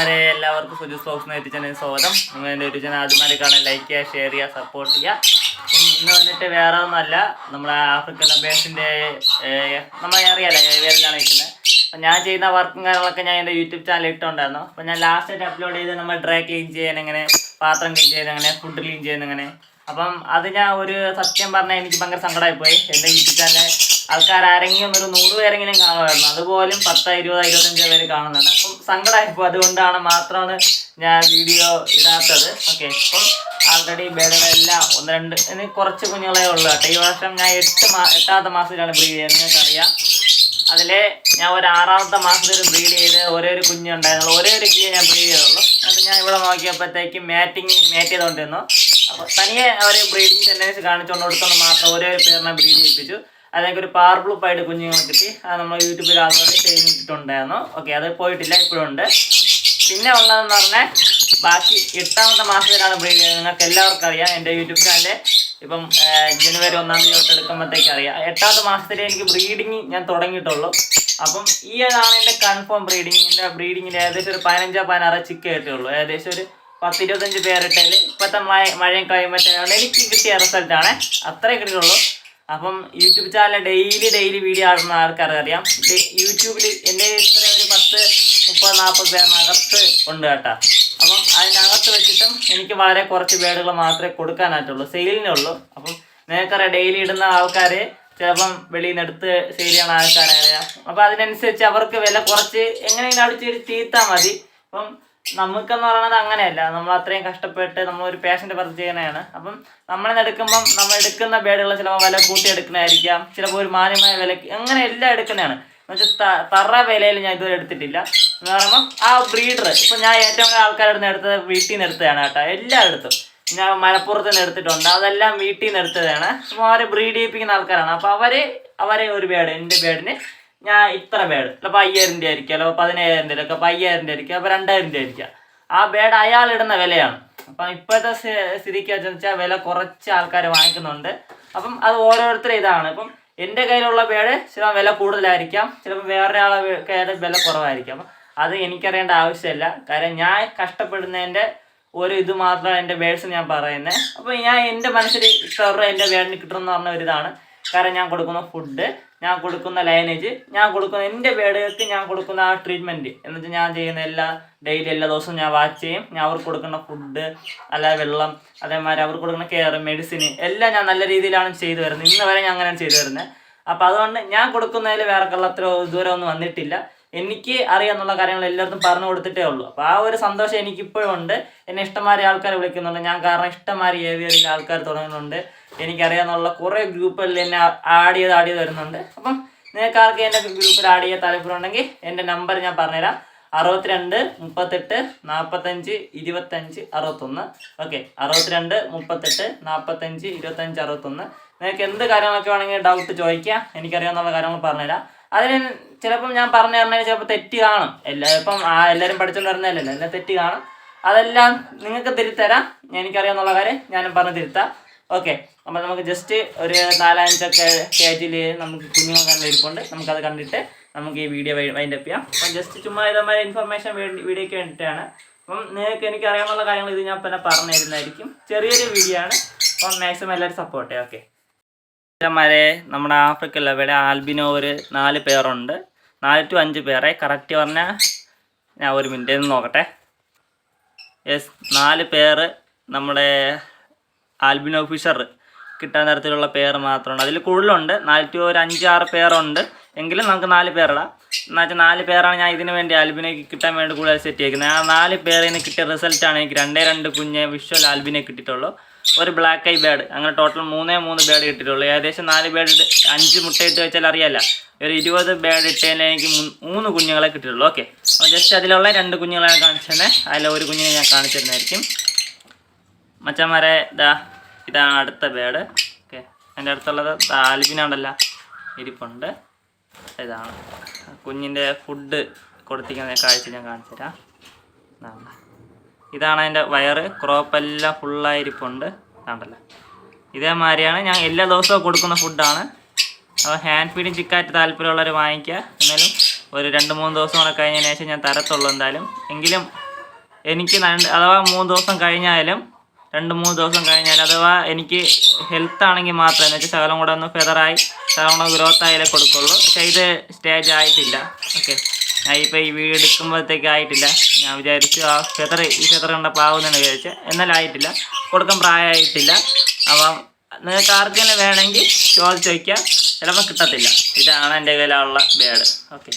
മച്ചന്മാരെ എല്ലാവർക്കും Suju YouTube channel സ്വാഗതം. നിങ്ങൾ എന്റെ ചാനൽ ആദ്യമായി കാണാൻ ലൈക്ക് ചെയ്യുക ഷെയർ ചെയ്യുക. സപ്പോർട്ട് ചെയ്യുക ഇന്ന് വന്നിട്ട് വേറെ ഒന്നുമല്ല. നമ്മളെ ആഫ്രിക്കൻ ലബേഴ്സിന്റെ നമ്മളെ അറിയാലോ പേരിലാണ് ഇരിക്കുന്നത്. അപ്പം ഞാൻ ചെയ്യുന്ന വർക്കും കാര്യങ്ങളൊക്കെ ഞാൻ എന്റെ യൂട്യൂബ് ചാനൽ ഇട്ടുണ്ടായിരുന്നു അപ്പം ഞാൻ ലാസ്റ്റ് അപ്ലോഡ് ചെയ്ത് നമ്മൾ ഡ്രൈ ക്ലീൻ ചെയ്യാൻ എങ്ങനെ പാത്രം ക്ലീൻ ചെയ്യുന്ന എങ്ങനെ ഫുഡ് ക്ലീൻ ചെയ്യുന്ന എങ്ങനെ. അപ്പം അത് ഞാൻ ഒരു സത്യം പറഞ്ഞാൽ എനിക്ക് ഭയങ്കര സങ്കടമായി പോയി എന്റെ യൂട്യൂബ് ചാനൽ ആൾക്കാർ ആരെങ്കിലും ഒരു നൂറ് പേരെങ്കിലും കാണുമായിരുന്നു. അതുപോലും പത്ത് ഇരുപത് ഇരുപത്തഞ്ച് പേര് കാണുന്നുണ്ട്. അപ്പം സങ്കടമായിപ്പോൾ അതുകൊണ്ടാണ് മാത്രമാണ് ഞാൻ വീഡിയോ ഇടാത്തത്. ഓക്കെ അപ്പം ആൾറെഡി ബേഡുകളെല്ലാം ഒന്ന് രണ്ട് ഇനി കുറച്ച് കുഞ്ഞുങ്ങളെ ഉള്ളൂ കേട്ടോ. ഈ വർഷം ഞാൻ എട്ട് മാ എട്ടാമത്തെ മാസത്തിലാണ് ബ്രീഡ് ചെയ്യുന്നത്. നിങ്ങൾക്കറിയാം. അതിൽ ഞാൻ ഒരു ആറാമത്തെ മാസത്തിൽ ബ്രീഡ് ചെയ്ത് ഒരേ ഒരു കുഞ്ഞുണ്ടായിരുന്നുള്ളൂ ഒരേ ഒരു കിളിയെ ഞാൻ ബ്രീഡ് ചെയ്തുള്ളൂ. അത് ഞാൻ ഇവിടെ നോക്കിയപ്പോഴത്തേക്ക് മാറ്റിങ് മാറ്റ് ചെയ്തുകൊണ്ടിരുന്നു അപ്പോൾ തനിയെ അവർ ബ്രീഡിങ് ടെൻഡൻസ് കാണിച്ചുകൊണ്ട് കൊടുത്തുകൊണ്ട് മാത്രം ഒരേ ഒരു പേരിനെ ബ്രീഡ് ചെയ്യിപ്പിച്ചു. അതിനൊക്കെ ഒരു ആയിട്ട് കുഞ്ഞുങ്ങളെ കിട്ടി. അത് നമ്മൾ യൂട്യൂബിൽ ആൾക്കാർ ചെയ്തിട്ടുണ്ടായിരുന്നു. ഓക്കെ അത് പോയിട്ടില്ല ഇപ്പോഴും ഉണ്ട്. പിന്നെ ഉള്ളതെന്ന് പറഞ്ഞാൽ ബാക്കി എട്ടാമത്തെ മാസത്തിലാണ് ബ്രീഡ് നിങ്ങൾക്ക് എല്ലാവർക്കും അറിയാം എന്റെ യൂട്യൂബ് ചാനൽ ഇപ്പം ജനുവരി ഒന്നാം തീയതി തൊട്ട് എടുക്കുമ്പോഴത്തേക്ക് അറിയാം. എട്ടാമത്തെ മാസത്തിലേ എനിക്ക് ബ്രീഡിങ് ഞാൻ തുടങ്ങിയിട്ടുള്ളൂ. അപ്പം ഈ ഏതാണ് എന്റെ കൺഫേം ബ്രീഡിങ് എന്റെ ബ്രീഡിങ്ങിൽ ഏകദേശം ഒരു പതിനഞ്ചോ പതിനാറോ ചിക്ക കിട്ടുള്ളൂ ഏകദേശം ഒരു പത്ത് ഇരുപത്തഞ്ച് പേരിട്ടതിൽ ഇപ്പോഴത്തെ മഴ മഴയും കഴിയുമ്പോഴത്തേക്കാണ് എനിക്ക് കിട്ടിയ റിസൾട്ടാണ് അത്രേ കിട്ടിയിട്ടുള്ളൂ. അപ്പം YouTube channel daily daily video ആടുന്ന ആൾക്കാർ അറിയാം. യൂട്യൂബിൽ എന്റെ ഇത്ര ഒരു പത്ത് മുപ്പത് നാൽപ്പത് പേരിനകത്ത് ഉണ്ട് കേട്ടോ. അപ്പം അതിനകത്ത് വെച്ചിട്ടും എനിക്ക് വളരെ കുറച്ച് ബേഡുകൾ മാത്രമേ കൊടുക്കാനായിട്ടുള്ളൂ. സെയിലിനുള്ളൂ അപ്പം നിങ്ങൾക്കറിയാം ഡെയിലി ഇടുന്ന ആൾക്കാർ ചിലപ്പം വെളിയിൽ നിന്ന് എടുത്ത് സെയിൽ ചെയ്യണ ആൾക്കാരറിയാം അപ്പം അതിനനുസരിച്ച് അവർക്ക് വില കുറച്ച് എങ്ങനെയെങ്കിലും അടിച്ച് തീർത്താൽ മതി. അപ്പം നമുക്കെന്ന് പറയുന്നത് അങ്ങനെയല്ല. നമ്മൾ അത്രയും കഷ്ടപ്പെട്ട് നമ്മൾ ഒരു പേഷ്യന്റ് പുറത്ത് ചെയ്യണതാണ് അപ്പം നമ്മളിന്ന് എടുക്കുമ്പം നമ്മൾ എടുക്കുന്ന ബേഡുകൾ ചിലപ്പോൾ വില കൂട്ടി എടുക്കുന്നതായിരിക്കാം. ചിലപ്പോൾ ഒരു മാന്യമായ വിലക്ക് അങ്ങനെ എല്ലാം എടുക്കുന്നതാണ്. എന്നുവെച്ചാൽ തറ വിലയിൽ ഞാൻ ഇതുവരെ എടുത്തിട്ടില്ല. എന്ന് പറയുമ്പോൾ ആ ബ്രീഡർ ഇപ്പം ഞാൻ ഏറ്റവും കൂടുതൽ ആൾക്കാരുടെ നിന്ന് എടുത്തത് വീട്ടിൽ നിന്ന് എടുത്തതാണ് കേട്ടോ. എല്ലായിടത്തും ഞാൻ മലപ്പുറത്ത് നിന്ന് എടുത്തിട്ടുണ്ട്. അതെല്ലാം വീട്ടിൽ നിന്ന് എടുത്തതാണ്. അപ്പോൾ ബ്രീഡ് ചെയ്യിപ്പിക്കുന്ന ആൾക്കാരാണ്. അപ്പോൾ അവർ അവരെ ഒരു ബേഡ് എന്റെ ബേഡിന് ഞാൻ ഇത്ര ബേഡ് ചിലപ്പോൾ അയ്യായിരം രൂപ ആയിരിക്കും ചിലപ്പോൾ പതിനായിരം രൂപ ചിലപ്പോൾ അയ്യായിരം രൂപ അപ്പോൾ രണ്ടായിരം രൂപ ആയിരിക്കുക ആ ബേഡ് അയാൾ ഇടുന്ന വിലയാണ്. അപ്പം ഇപ്പോഴത്തെ സ്ഥി- സ്ഥിതിക്ക് വെച്ചാൽ വില കുറച്ച് ആൾക്കാർ വാങ്ങിക്കുന്നുണ്ട്. അപ്പം അത് ഓരോരുത്തരും ഇതാണ്. ഇപ്പം എന്റെ കയ്യിലുള്ള ബേഡ് ചിലപ്പോൾ വില കൂടുതലായിരിക്കാം ചിലപ്പോൾ വേറെ ആളെ കയ്യിൽ വില കുറവായിരിക്കാം. അപ്പം അത് എനിക്കറിയേണ്ട ആവശ്യമില്ല. കാര്യം ഞാൻ കഷ്ടപ്പെടുന്നതിന്റെ ഒരു ഇത് മാത്രമാണ് എന്റെ ബേഡ്സ് ഞാൻ പറയുന്നത് അപ്പോൾ ഞാൻ എന്റെ മനസ്സിൽ ഇത്ര രൂപ എന്റെ ബേഡിന് എന്ന് പറഞ്ഞ ഒരു ഇതാണ്. കാരണം ഞാൻ കൊടുക്കുന്ന ഫുഡ് ഞാൻ കൊടുക്കുന്ന ലൈനേജ് ഞാൻ കൊടുക്കുന്ന എന്റെ ബേഡുകൾക്ക് ഞാൻ കൊടുക്കുന്ന ആ ട്രീറ്റ്മെന്റ് എന്ന് വെച്ചാൽ ഞാൻ ചെയ്യുന്ന എല്ലാ ഡെയിലി എല്ലാ ദിവസവും ഞാൻ വാച്ച് ചെയ്യും. ഞാൻ അവർക്ക് കൊടുക്കുന്ന ഫുഡ് അല്ല വെള്ളം അതേമാതിരി അവർക്ക് കൊടുക്കുന്ന കെയർ മെഡിസിൻ എല്ലാം ഞാൻ നല്ല രീതിയിലാണ് ചെയ്തു വരുന്നത്. ഇന്ന് വരെ ഞാൻ അങ്ങനെയാണ് ചെയ്തു വരുന്നത്. അപ്പോൾ അതുകൊണ്ട് ഞാൻ കൊടുക്കുന്നതിൽ വേറെ കള്ളത്തരോ ഇതുവരെ ഒന്നും വന്നിട്ടില്ല. എനിക്ക് അറിയാന്നുള്ള കാര്യങ്ങൾ എല്ലായിടത്തും പറഞ്ഞു കൊടുത്തിട്ടേ ഉള്ളൂ. അപ്പോൾ ആ ഒരു സന്തോഷം എനിക്കിപ്പോഴും ഉണ്ട്. എന്നെ ഇഷ്ടംമാരി ആൾക്കാർ വിളിക്കുന്നുണ്ട്. ഞാൻ കാരണം ഇഷ്ടംമാരി ഏവിയറിൽ ആൾക്കാർ തുടങ്ങുന്നുണ്ട്. എനിക്കറിയാന്നുള്ള കുറേ ഗ്രൂപ്പുകളിൽ എന്നെ ആഡ് ചെയ്ത് ആഡ് ചെയ്ത് വരുന്നുണ്ട്. അപ്പം നിങ്ങൾക്ക് ആർക്ക് എന്റെ ഗ്രൂപ്പിൽ ആഡ് ചെയ്യാൻ താല്പര്യം ഉണ്ടെങ്കിൽ എന്റെ നമ്പർ ഞാൻ പറഞ്ഞുതരാം. അറുപത്തിരണ്ട് മുപ്പത്തെട്ട് നാൽപ്പത്തഞ്ച് ഇരുപത്തഞ്ച് അറുപത്തൊന്ന്. ഓക്കെ അറുപത്തിരണ്ട് മുപ്പത്തെട്ട് നാൽപ്പത്തഞ്ച് ഇരുപത്തഞ്ച് അറുപത്തൊന്ന്. നിങ്ങൾക്ക് എന്ത് കാര്യങ്ങളൊക്കെ വേണമെങ്കിൽ ഡൗട്ട് ചോദിക്കാം. എനിക്കറിയാവുന്ന കാര്യങ്ങൾ പറഞ്ഞുതരാം. അതിന് ചിലപ്പം ഞാൻ പറഞ്ഞു തരണേ ചിലപ്പോൾ തെറ്റ് കാണും. എല്ലാ ഇപ്പം ആ എല്ലാവരും പഠിച്ചുകൊണ്ട് വരുന്നതല്ലല്ലോ. എല്ലാം തെറ്റ് കാണും. അതെല്ലാം നിങ്ങൾക്ക് തിരുത്തരാം. എനിക്കറിയാമെന്നുള്ള കാര്യം ഞാനും പറഞ്ഞ് തിരുത്താം. ഓക്കെ. അപ്പോൾ നമുക്ക് ജസ്റ്റ് ഒരു നാലഞ്ചൊക്കെ കേറ്റിൽ നമുക്ക് കുഞ്ഞുങ്ങൾ കണ്ടിരിപ്പുണ്ട് നമുക്കത് കണ്ടിട്ട് നമുക്ക് ഈ വീഡിയോ വൈൻഡ് അപ്പ് ചെയ്യാം. അപ്പം ജസ്റ്റ് ചുമ്മാ ഇതേമാതിരി ഇൻഫർമേഷൻ വീഡിയോയ്ക്ക് വേണ്ടിയിട്ടാണ് അപ്പം നിങ്ങൾക്ക് എനിക്ക് അറിയാവുന്ന കാര്യങ്ങൾ ഇത് ഞാൻ പിന്നെ പറഞ്ഞു തരുന്നതായിരിക്കും. ചെറിയൊരു വീഡിയോ ആണ്. അപ്പം മാക്സിമം എല്ലാവരും സപ്പോർട്ട് ചെയ്യാം. ഓക്കെ. മരെ നമ്മുടെ ആഫ്രിക്കയിൽ ഇവിടെ ആൽബിനോ ഒരു നാല് പേരുണ്ട്. നാല് ടു അഞ്ച് പേരെ. കറക്റ്റ് പറഞ്ഞാൽ ഞാൻ ഒരു മിനിറ്റ് ഒന്ന് നോക്കട്ടെ. യെസ് നാല് പേര് നമ്മുടെ ആൽബിനോ ഫിഷർ കിട്ടാൻ തരത്തിലുള്ള പേർ മാത്രമാണ്. അതിൽ കൂടുതലുണ്ട്. നാല് ടു ഒരു അഞ്ചാറ് പേരുണ്ട്. എങ്കിലും നമുക്ക് നാല് പേരിടാം. എന്നുവെച്ചാൽ നാല് പേരാണ് ഞാൻ ഇതിന് വേണ്ടി ആൽബിനോയ്ക്ക് കിട്ടാൻ വേണ്ടി കൂടുതൽ സെറ്റ് ചെയ്യിക്കുന്നത് ആ നാല് പേരിന് കിട്ടിയ റിസൾട്ടാണ് എനിക്ക് രണ്ടേ രണ്ട് കുഞ്ഞ് വിഷ്വൽ ആൽബിനെ കിട്ടിയിട്ടുള്ളൂ. ഒരു ബ്ലാക്ക് ഐ ബേഡ് അങ്ങനെ ടോട്ടൽ മൂന്നേ മൂന്ന് ബേഡ് കിട്ടിയിട്ടുള്ളൂ. ഏകദേശം നാല് ബേഡ് അഞ്ച് മുട്ടയിട്ട് വെച്ചാൽ അറിയാല്ല. ഒരു ഇരുപത് ബേഡ് ഇട്ടതിൽ എനിക്ക് മൂന്ന് കുഞ്ഞുങ്ങളെ കിട്ടിയിട്ടുള്ളൂ. ഓക്കെ അപ്പോൾ ജസ്റ്റ് അതിലുള്ള രണ്ട് കുഞ്ഞുങ്ങളെ കാണിച്ചു തന്നെ അതിൽ ഒരു കുഞ്ഞിനെ ഞാൻ കാണിച്ചു തരുന്നതായിരിക്കും മച്ചന്മാരെ ഇതാ ഇതാണ് അടുത്ത ബേഡ് ഓക്കെ എന്റെ അടുത്തുള്ളത് ആൽബിനാണ്ടല്ല ഇരിപ്പുണ്ട്. ഇതാണ്. കുഞ്ഞിന്റെ ഫുഡ് കൊടുത്തിരിക്കുന്ന കാഴ്ച ഞാൻ കാണിച്ചു തരാം ഇതാണ് അതിന്റെ വയറ്. ക്രോപ്പെല്ലാം ഫുള്ളായിരിപ്പുണ്ട് കണ്ടല്ലോ ഇതേമാതിരിയാണ് ഞാൻ എല്ലാ ദിവസവും കൊടുക്കുന്ന ഫുഡാണ് അപ്പോൾ ഹാൻഡ് ഫീഡിങ് ചിക്കാറ്റ് താല്പര്യമുള്ളവർ വാങ്ങിക്കുക. എന്നാലും ഒരു രണ്ട് മൂന്ന് ദിവസം കൂടെ കഴിഞ്ഞതിന് ശേഷം ഞാൻ തരത്തുള്ളൂ എന്തായാലും. എങ്കിലും എനിക്ക് അഥവാ മൂന്ന് ദിവസം കഴിഞ്ഞാലും രണ്ട് മൂന്ന് ദിവസം കഴിഞ്ഞാൽ അഥവാ എനിക്ക് ഹെൽത്ത് ആണെങ്കിൽ മാത്രം എന്ന് വെച്ചാൽ ശകലം കൂടെ ഒന്ന് ഫെതറായി ശകലം കൂടെ ഗ്രോത്ത് ആയാലേ കൊടുക്കുള്ളൂ. പക്ഷേ ഇത് സ്റ്റേജ് ആയിട്ടില്ല. ഓക്കെ ഞാൻ ഈ വീട് എടുക്കുമ്പോഴത്തേക്ക് ആയിട്ടില്ല. ഞാൻ വിചാരിച്ചു ആ ഫെതർ ഈ ഫെതർ കണ്ടപ്പോൾ ആവുന്നതെന്ന് എന്നാലും ആയിട്ടില്ല. കൊടുക്കാൻ പ്രായമായിട്ടില്ല. അപ്പം നിങ്ങൾക്ക് ആർക്കെങ്കിലും വേണമെങ്കിൽ ചോദിച്ചു വയ്ക്കുക ചിലപ്പോൾ കിട്ടത്തില്ല. ഇതാണ് എന്റെ കയ്യിലുള്ള ബേഡ്. ഓക്കെ.